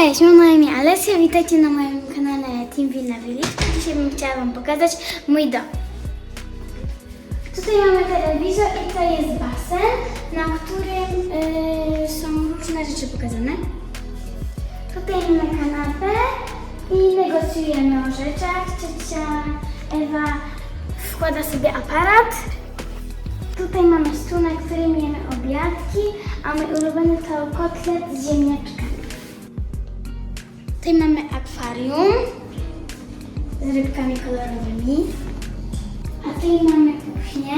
Cześć, mam na imię Alessia, witajcie na moim kanale Team Villa Village. Dzisiaj bym chciała Wam pokazać mój dom. Tutaj mamy telewizor i to jest basen, na którym y, są różne rzeczy pokazane. Tutaj mamy kanapę i negocjujemy o rzeczach. Ciocia Ewa wkłada sobie aparat. Tutaj mamy stół, na którym jemy obiadki, a mój ulubiony to kotlet z ziemniaczkami. Tutaj mamy akwarium z rybkami kolorowymi. A tutaj mamy kuchnię,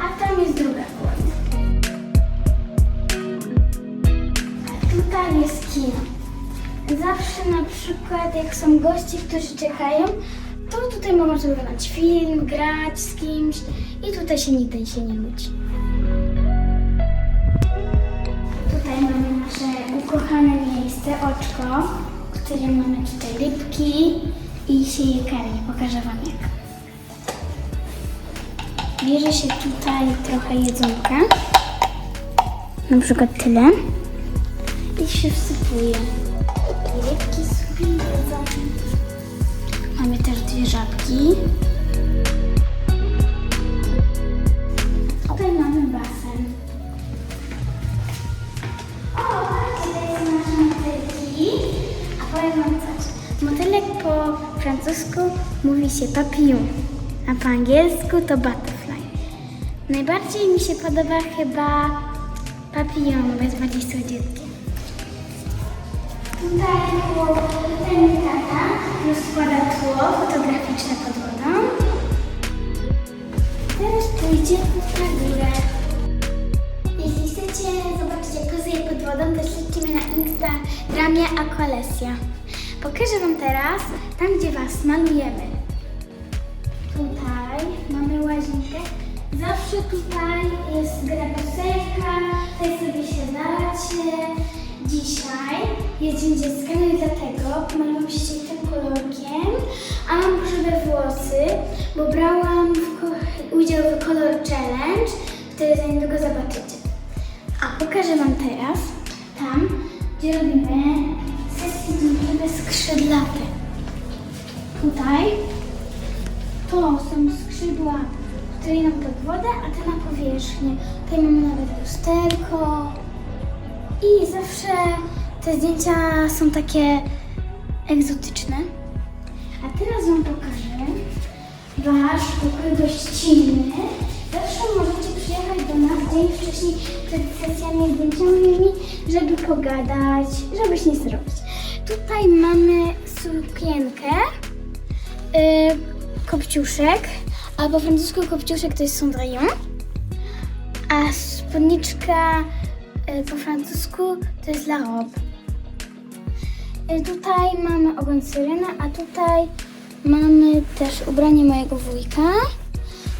a tam jest druga kuchnia. A tutaj jest kino. Zawsze na przykład jak są goście, którzy czekają, to tutaj można oglądać film, grać z kimś i tutaj się nigdy się nie nudzi. Którym mamy tutaj rybki i się je karmi. Pokażę Wam jak. Bierze się tutaj trochę jedzonka, na przykład tyle, i się wsypuje. I rybki sobie jedzą. Mamy też dwie żabki. Coś. Motylek po francusku mówi się papillon, a po angielsku to butterfly. Najbardziej mi się podoba chyba papillon, bo jest bardziej słodziutkie. Tutaj ten tata rozkłada tło fotograficzne pod wodą. Teraz pójdzie na górę. Jeśli chcecie zobaczyć jak pozyję pod wodą, to śledźcie mnie na Instagramie Aqualesia. Pokażę Wam teraz tam, gdzie Was malujemy. Tutaj mamy łazienkę. Zawsze tutaj jest gra piosenka, tutaj sobie siadacie. Dzisiaj jest Dzień Dziecka, no i dlatego pomaluję się tym kolorkiem, a mam grzywe włosy, bo brałam udział w Color Challenge, który za niedługo zobaczycie. A pokażę Wam teraz tam, gdzie robimy dźwiękowe skrzydlawe. Tutaj to są skrzydła, które idą pod wodę, a te na powierzchnię. Tutaj mamy nawet lusterko. I zawsze te zdjęcia są takie egzotyczne. A teraz Wam pokażę Wasz pokój gościnny. Zawsze możecie przyjechać do nas dzień wcześniej przed sesjami zdjęciowymi, żeby pogadać, żeby się nie zrobić. Tutaj mamy sukienkę, yy, kopciuszek, a po francusku kopciuszek to jest cendrillon, a spódniczka y, po francusku to jest la robe. Y, Tutaj mamy ogon syrena, a tutaj mamy też ubranie mojego wujka.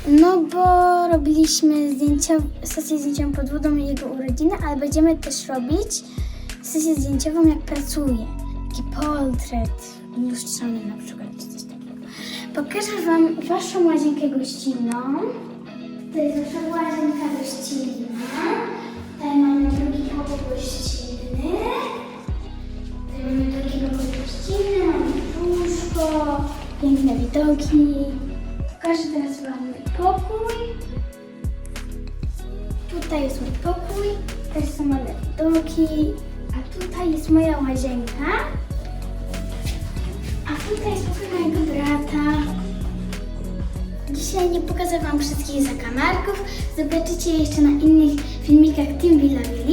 No bo robiliśmy zdjęcia, sesję zdjęciową pod wodą jego urodziny, ale będziemy też robić sesję zdjęciową jak pracuje. Taki portret lustrzany na przykład, czy coś takiego. Pokażę Wam Waszą łazienkę gościnną. To jest Wasza łazienka gościnna. Tutaj mamy drugi pokój gościnny. Tutaj mamy drugi pokój gościnny, mamy łóżko, piękne widoki. Pokażę teraz Wam mój pokój. Tutaj jest mój pokój, też są ładne widoki, a tutaj jest moja łazienka. Tutaj pokój mojego brata. Dzisiaj nie pokażę Wam wszystkich zakamarków. Zobaczycie jeszcze na innych filmikach Team Villa Village.